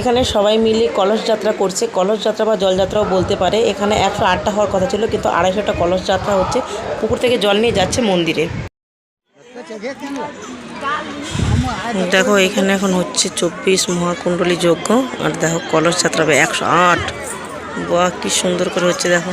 এখানে সবাই মিলে কলস যাত্রা করছে। কলস যাত্রা বা জলযাত্রাও বলতে পারে। এখানে একশো আটটা হওয়ার কথা ছিল, কিন্তু আড়াইশোটা কলস যাত্রা হচ্ছে। পুকুর থেকে জল নিয়ে যাচ্ছে মন্দিরে। দেখো, এখানে এখন হচ্ছে চব্বিশ মহাকুণ্ডলী যজ্ঞ। আর দেখো, কলস যাত্রা একশো আট। বাহ, কি সুন্দর করে হচ্ছে, দেখো।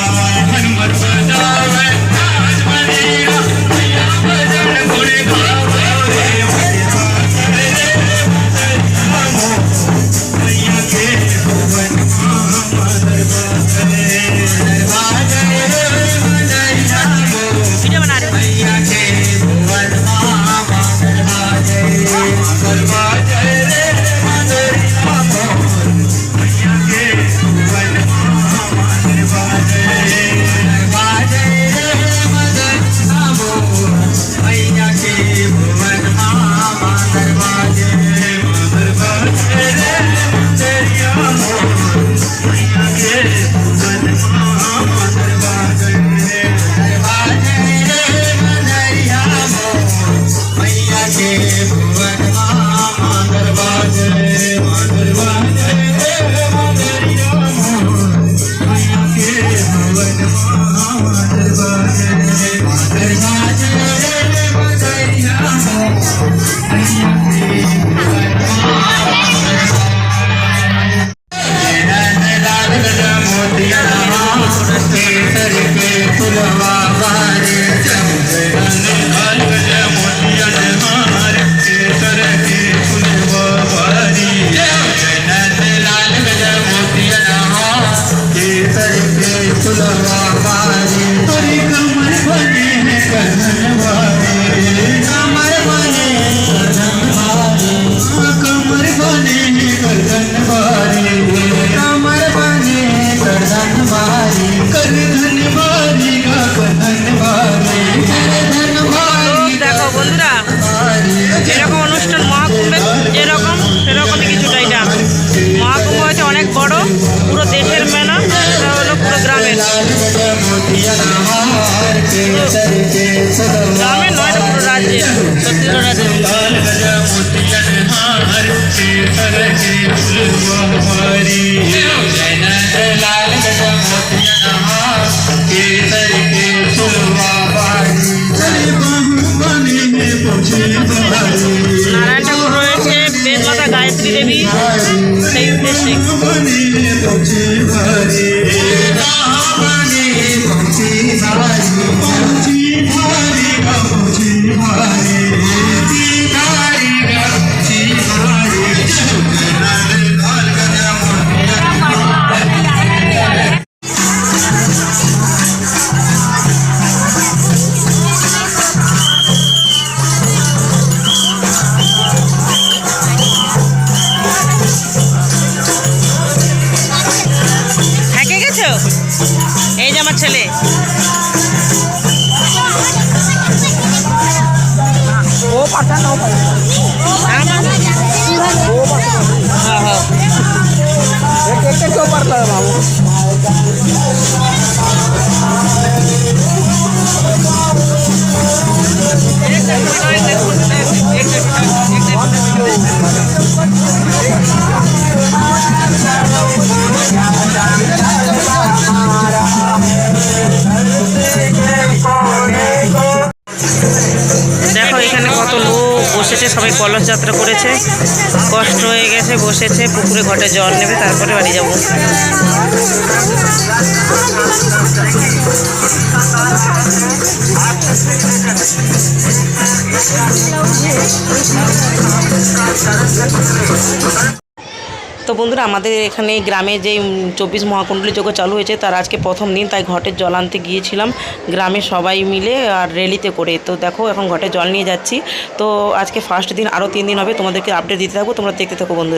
অনেক বড় পুরো দেশের মেলা এটা হলো পুরো গ্রামের গ্রামের নয় এটা পুরো রাজ্যের ছত্তিশগড় রাজ্যের নারায়ণ ঠাকুর রয়েছে বেদমাতা গায়ত্রী দেবী সেই আমার ছেলে। ও পাঠান ও হ্যাঁ দেখো কলস যাত্রা করেছে। কষ্ট হয়ে গেছে বসেছে পুকুরে ঘটে জল নেবে তারপরে বাড়ি যাব। তো বন্ধুরা, আমাদের এখানে গ্রামে যে চব্বিশ মহাকুণ্ডলী যোগ্য চালু হয়েছে, তার আজকে প্রথম দিন, তাই ঘটের জল আনতে গিয়েছিলাম। গ্রামে সবাই মিলে আর রেলিতে করে। তো দেখো, এখন ঘটে জল নিয়ে যাচ্ছি। তো আজকে ফার্স্ট দিন আরও তিন দিন হবে, তোমাদেরকে আপডেট দিতে থাকব, তোমরা দেখতে থাকো বন্ধুরা।